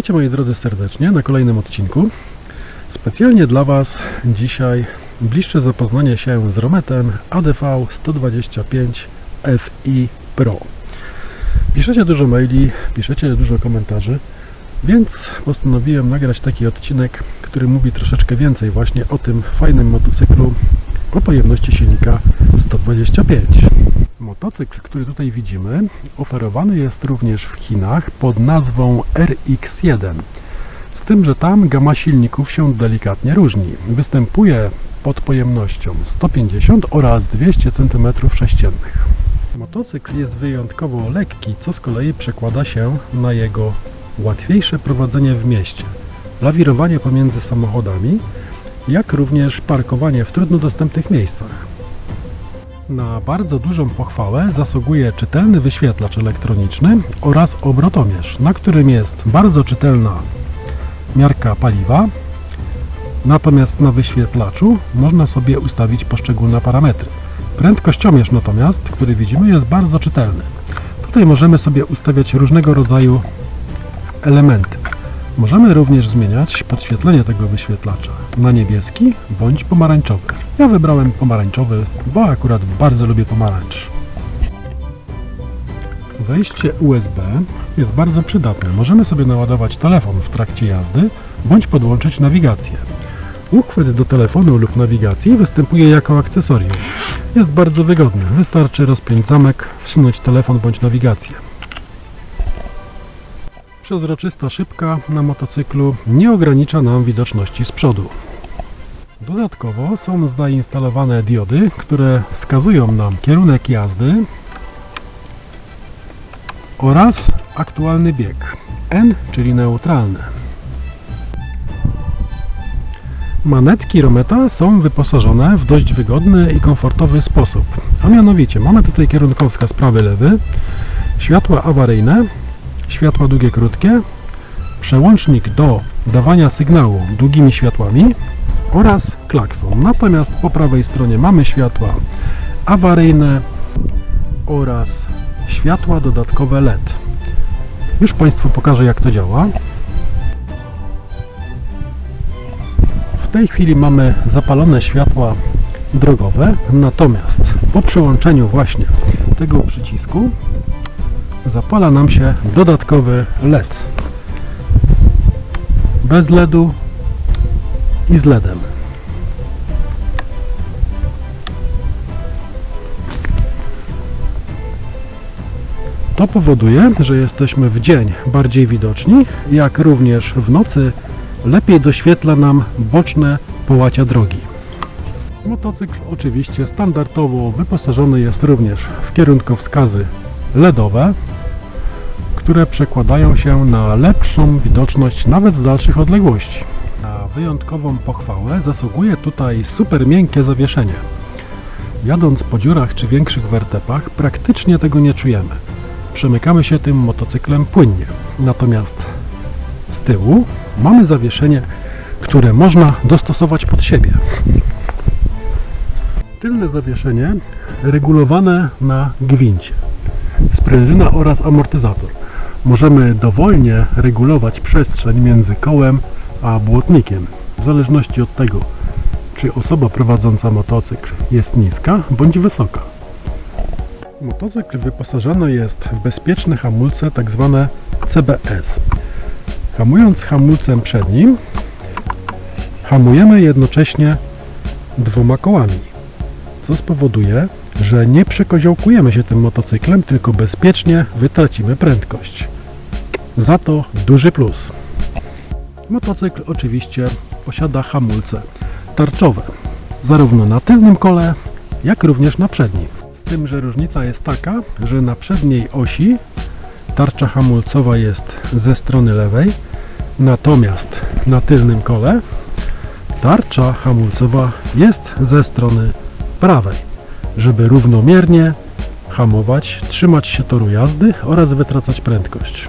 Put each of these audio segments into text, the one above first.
Witajcie moi drodzy serdecznie na kolejnym odcinku. Specjalnie dla Was dzisiaj bliższe zapoznanie się z Rometem ADV 125 FI Pro. Piszecie dużo maili, piszecie dużo komentarzy, więc postanowiłem nagrać taki odcinek, który mówi troszeczkę więcej właśnie o tym fajnym motocyklu o pojemności silnika 125. Motocykl, który tutaj widzimy, oferowany jest również w Chinach pod nazwą RX1. Z tym, że tam gama silników się delikatnie różni. Występuje pod pojemnością 150 oraz 200 cm3. Motocykl jest wyjątkowo lekki, co z kolei przekłada się na jego łatwiejsze prowadzenie w mieście, lawirowanie pomiędzy samochodami, jak również parkowanie w trudno dostępnych miejscach. Na bardzo dużą pochwałę zasługuje czytelny wyświetlacz elektroniczny oraz obrotomierz, na którym jest bardzo czytelna miarka paliwa. Natomiast na wyświetlaczu można sobie ustawić poszczególne parametry. Prędkościomierz natomiast, który widzimy, jest bardzo czytelny. Tutaj możemy sobie ustawiać różnego rodzaju elementy. Możemy również zmieniać podświetlenie tego wyświetlacza na niebieski bądź pomarańczowy. Ja wybrałem pomarańczowy, bo akurat bardzo lubię pomarańcz. Wejście USB jest bardzo przydatne. Możemy sobie naładować telefon w trakcie jazdy bądź podłączyć nawigację. Uchwyt do telefonu lub nawigacji występuje jako akcesorium. Jest bardzo wygodny. Wystarczy rozpiąć zamek, wsunąć telefon bądź nawigację. Przezroczysta szybka na motocyklu nie ogranicza nam widoczności z przodu. Dodatkowo są zainstalowane diody, które wskazują nam kierunek jazdy oraz aktualny bieg N, czyli neutralny. Manetki Rometa są wyposażone w dość wygodny i komfortowy sposób. A mianowicie mamy tutaj kierunkowskaz prawy lewy, światła awaryjne, światła długie krótkie, przełącznik do dawania sygnału długimi światłami oraz klakson. Natomiast po prawej stronie mamy światła awaryjne oraz światła dodatkowe LED. Już Państwu pokażę jak to działa. W tej chwili mamy zapalone światła drogowe, natomiast po przełączeniu właśnie tego przycisku zapala nam się dodatkowy LED. Bez LEDu i z LEDem. To powoduje, że jesteśmy w dzień bardziej widoczni, jak również w nocy lepiej doświetla nam boczne połacia drogi. Motocykl oczywiście standardowo wyposażony jest również w kierunkowskazy LEDowe, które przekładają się na lepszą widoczność nawet z dalszych odległości. Na wyjątkową pochwałę zasługuje tutaj super miękkie zawieszenie. Jadąc po dziurach czy większych wertepach praktycznie tego nie czujemy. Przemykamy się tym motocyklem płynnie. Natomiast z tyłu mamy zawieszenie, które można dostosować pod siebie. Tylne zawieszenie regulowane na gwincie. Sprężyna oraz amortyzator. Możemy dowolnie regulować przestrzeń między kołem a błotnikiem, w zależności od tego, czy osoba prowadząca motocykl jest niska bądź wysoka. Motocykl wyposażony jest w bezpieczne hamulce tzw. CBS. Hamując hamulcem przednim, hamujemy jednocześnie dwoma kołami, co spowoduje, że nie przekoziołkujemy się tym motocyklem, tylko bezpiecznie wytracimy prędkość. Za to duży plus. Motocykl oczywiście posiada hamulce tarczowe, zarówno na tylnym kole, jak również na przednim. Z tym, że różnica jest taka, że na przedniej osi tarcza hamulcowa jest ze strony lewej, natomiast na tylnym kole tarcza hamulcowa jest ze strony prawej, żeby równomiernie hamować, trzymać się toru jazdy oraz wytracać prędkość.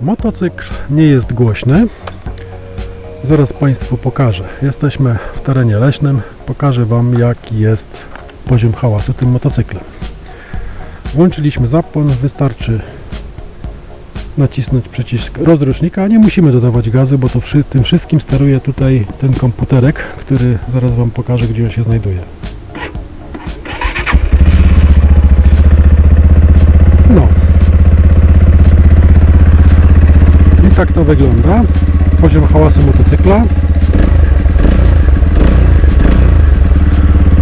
Motocykl nie jest głośny. Zaraz Państwu pokażę. Jesteśmy w terenie leśnym. Pokażę Wam jaki jest poziom hałasu tym motocyklem. Włączyliśmy zapłon. Wystarczy nacisnąć przycisk rozrusznika. Nie musimy dodawać gazu, bo to wszy- tym wszystkim steruje tutaj ten komputerek, który zaraz Wam pokażę, gdzie on się znajduje. No. I tak to wygląda. Poziom hałasu motocykla.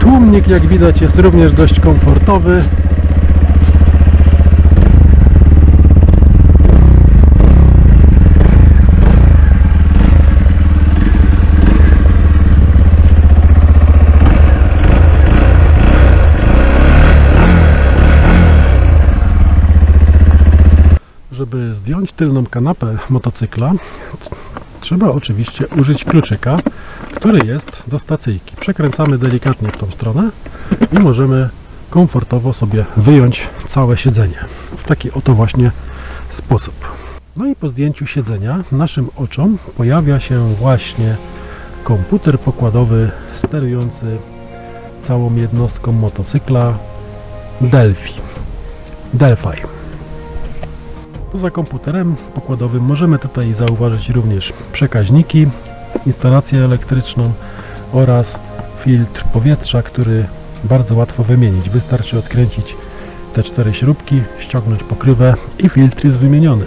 Tłumnik, jak widać, jest również dość komfortowy. Żeby zdjąć tylną kanapę motocykla, trzeba oczywiście użyć kluczyka, który jest do stacyjki. Przekręcamy delikatnie w tą stronę i możemy komfortowo sobie wyjąć całe siedzenie. W taki oto właśnie sposób. No i po zdjęciu siedzenia naszym oczom pojawia się właśnie komputer pokładowy sterujący całą jednostką motocykla Delphi. Delphi. Poza komputerem pokładowym możemy tutaj zauważyć również przekaźniki, instalację elektryczną oraz filtr powietrza, który bardzo łatwo wymienić. Wystarczy odkręcić te cztery śrubki, ściągnąć pokrywę i filtr jest wymieniony.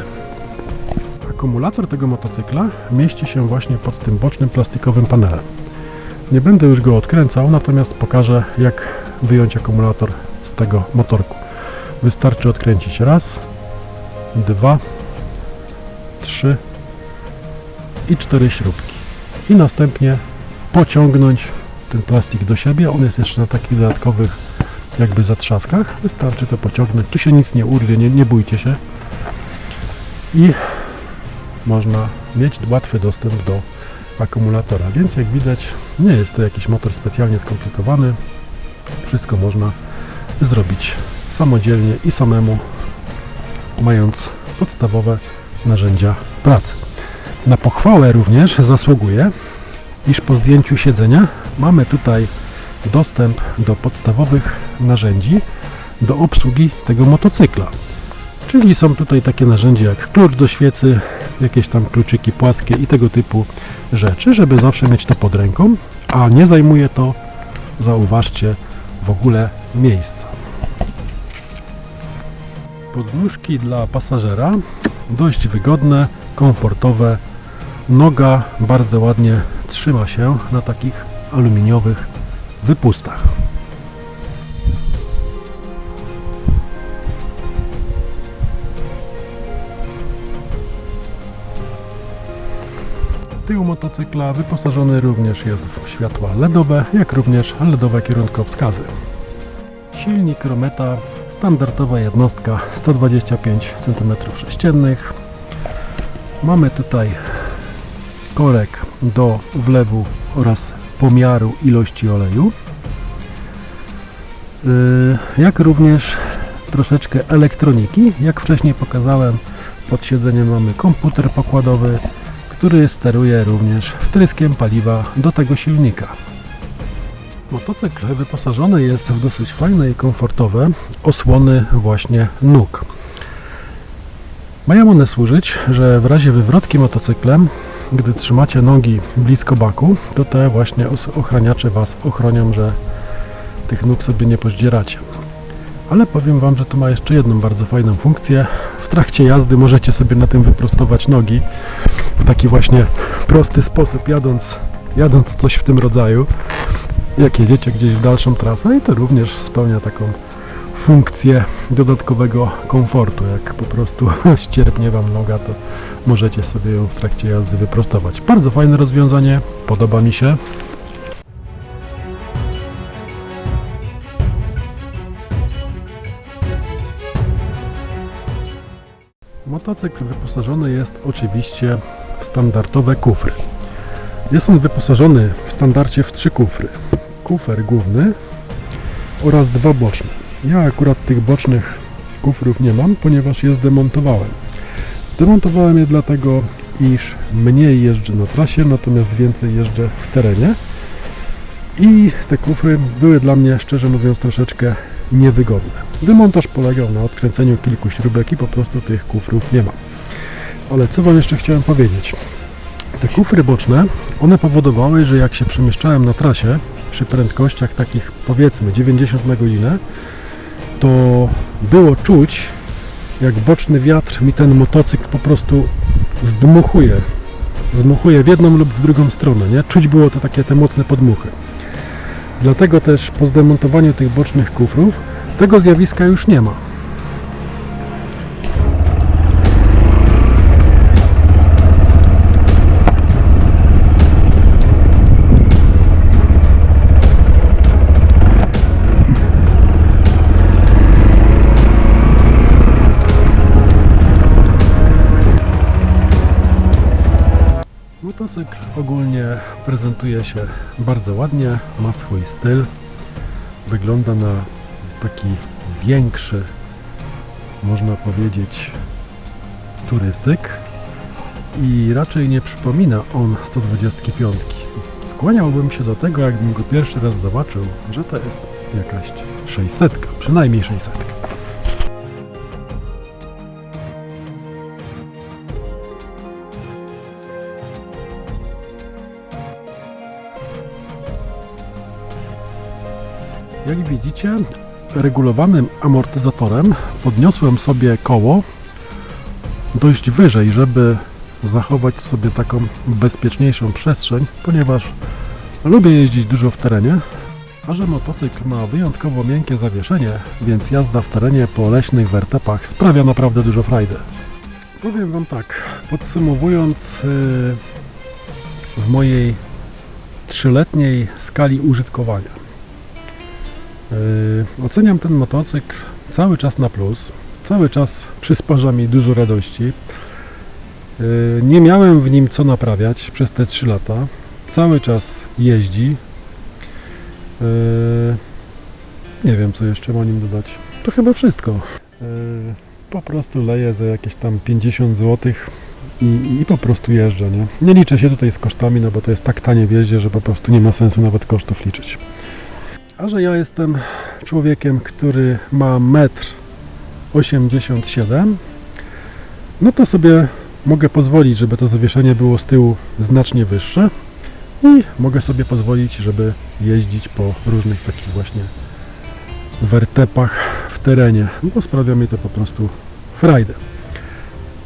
Akumulator tego motocykla mieści się właśnie pod tym bocznym plastikowym panelem. Nie będę już go odkręcał, natomiast pokażę jak wyjąć akumulator z tego motorku. Wystarczy odkręcić raz, dwa, trzy i cztery śrubki. I następnie pociągnąć ten plastik do siebie. On jest jeszcze na takich dodatkowych jakby zatrzaskach. Wystarczy to pociągnąć. Tu się nic nie urwie, nie, nie bójcie się. I można mieć łatwy dostęp do akumulatora. Więc jak widać nie jest to jakiś motor specjalnie skomplikowany. Wszystko można zrobić samodzielnie i samemu mając podstawowe narzędzia pracy. Na pochwałę również zasługuje, iż po zdjęciu siedzenia mamy tutaj dostęp do podstawowych narzędzi do obsługi tego motocykla. Czyli są tutaj takie narzędzia jak klucz do świecy, jakieś tam kluczyki płaskie i tego typu rzeczy, żeby zawsze mieć to pod ręką, a nie zajmuje to, zauważcie, w ogóle miejsca. Podnóżki dla pasażera dość wygodne, komfortowe. Noga bardzo ładnie trzyma się na takich aluminiowych wypustach. Tył motocykla wyposażony również jest w światła LEDowe, jak również LEDowe kierunkowskazy. Silnik Rometa standardowa jednostka 125 cm3 mamy tutaj korek do wlewu oraz pomiaru ilości oleju. Yy, jak również troszeczkę elektroniki. Jak wcześniej pokazałem pod siedzeniem mamy komputer pokładowy który steruje również wtryskiem paliwa do tego silnika Motocykl wyposażony jest w dosyć fajne i komfortowe osłony właśnie nóg. Mają one służyć, że w razie wywrotki motocyklem, gdy trzymacie nogi blisko baku, to te właśnie ochraniacze Was ochronią, że tych nóg sobie nie pozdzieracie. Ale powiem Wam, że to ma jeszcze jedną bardzo fajną funkcję. W trakcie jazdy możecie sobie na tym wyprostować nogi w taki właśnie prosty sposób, jadąc, jadąc coś w tym rodzaju jak jedziecie gdzieś w dalszą trasę i to również spełnia taką funkcję dodatkowego komfortu. Jak po prostu ścierpnie Wam noga, to możecie sobie ją w trakcie jazdy wyprostować. Bardzo fajne rozwiązanie, podoba mi się. Motocykl wyposażony jest oczywiście w standardowe kufry. Jest on wyposażony standardzie w trzy kufry. Kufer główny oraz dwa boczne. Ja akurat tych bocznych kufrów nie mam, ponieważ je zdemontowałem. Zdemontowałem je dlatego, iż mniej jeżdżę na trasie, natomiast więcej jeżdżę w terenie. I te kufry były dla mnie, szczerze mówiąc, troszeczkę niewygodne. Demontaż polegał na odkręceniu kilku śrubek i po prostu tych kufrów nie ma. Ale co Wam jeszcze chciałem powiedzieć? Te kufry boczne, one powodowały, że jak się przemieszczałem na trasie przy prędkościach takich powiedzmy 90 na godzinę, to było czuć, jak boczny wiatr mi ten motocykl po prostu zdmuchuje. Zdmuchuje w jedną lub w drugą stronę, nie? Czuć było to takie te mocne podmuchy. Dlatego też po zdemontowaniu tych bocznych kufrów tego zjawiska już nie ma. Motocykl ogólnie prezentuje się bardzo ładnie, ma swój styl, wygląda na taki większy, można powiedzieć, turystyk i raczej nie przypomina on 125. Skłaniałbym się do tego, jakbym go pierwszy raz zobaczył, że to jest jakaś 600, przynajmniej 600. Jak widzicie, regulowanym amortyzatorem podniosłem sobie koło dość wyżej, żeby zachować sobie taką bezpieczniejszą przestrzeń, ponieważ lubię jeździć dużo w terenie, a że motocykl ma wyjątkowo miękkie zawieszenie, więc jazda w terenie po leśnych wertepach sprawia naprawdę dużo frajdy. Powiem Wam tak, podsumowując yy, w mojej trzyletniej skali użytkowania. Yy, oceniam ten motocykl cały czas na plus. Cały czas przysparza mi dużo radości. Yy, nie miałem w nim co naprawiać przez te 3 lata. Cały czas jeździ. Yy, nie wiem co jeszcze o nim dodać. To chyba wszystko. Po prostu leję za jakieś tam 50 zł i, i po prostu jeżdżę. Nie? nie liczę się tutaj z kosztami, no bo to jest tak tanie w jeździe, że po prostu nie ma sensu nawet kosztów liczyć. A że ja jestem człowiekiem, który ma 1,87 m, no to sobie mogę pozwolić, żeby to zawieszenie było z tyłu znacznie wyższe i mogę sobie pozwolić, żeby jeździć po różnych takich właśnie wertepach w terenie, bo sprawia mi to po prostu frajdę.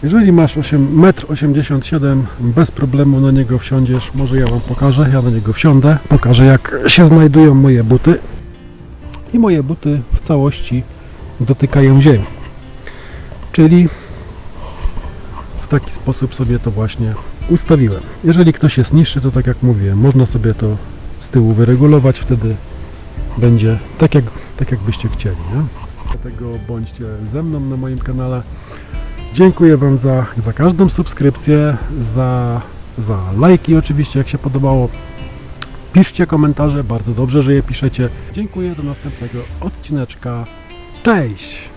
Jeżeli masz 1,87 m, bez problemu na niego wsiądziesz. Może ja Wam pokażę, ja na niego wsiądę. Pokażę jak się znajdują moje buty. I moje buty w całości dotykają ziemi. Czyli w taki sposób sobie to właśnie ustawiłem. Jeżeli ktoś jest niższy, to tak jak mówiłem, można sobie to z tyłu wyregulować, wtedy będzie tak jak, tak jak byście chcieli. Nie? Dlatego bądźcie ze mną na moim kanale. Dziękuję Wam za, za każdą subskrypcję, za, za lajki oczywiście, jak się podobało. Piszcie komentarze, bardzo dobrze, że je piszecie. Dziękuję, do następnego odcineczka. Cześć!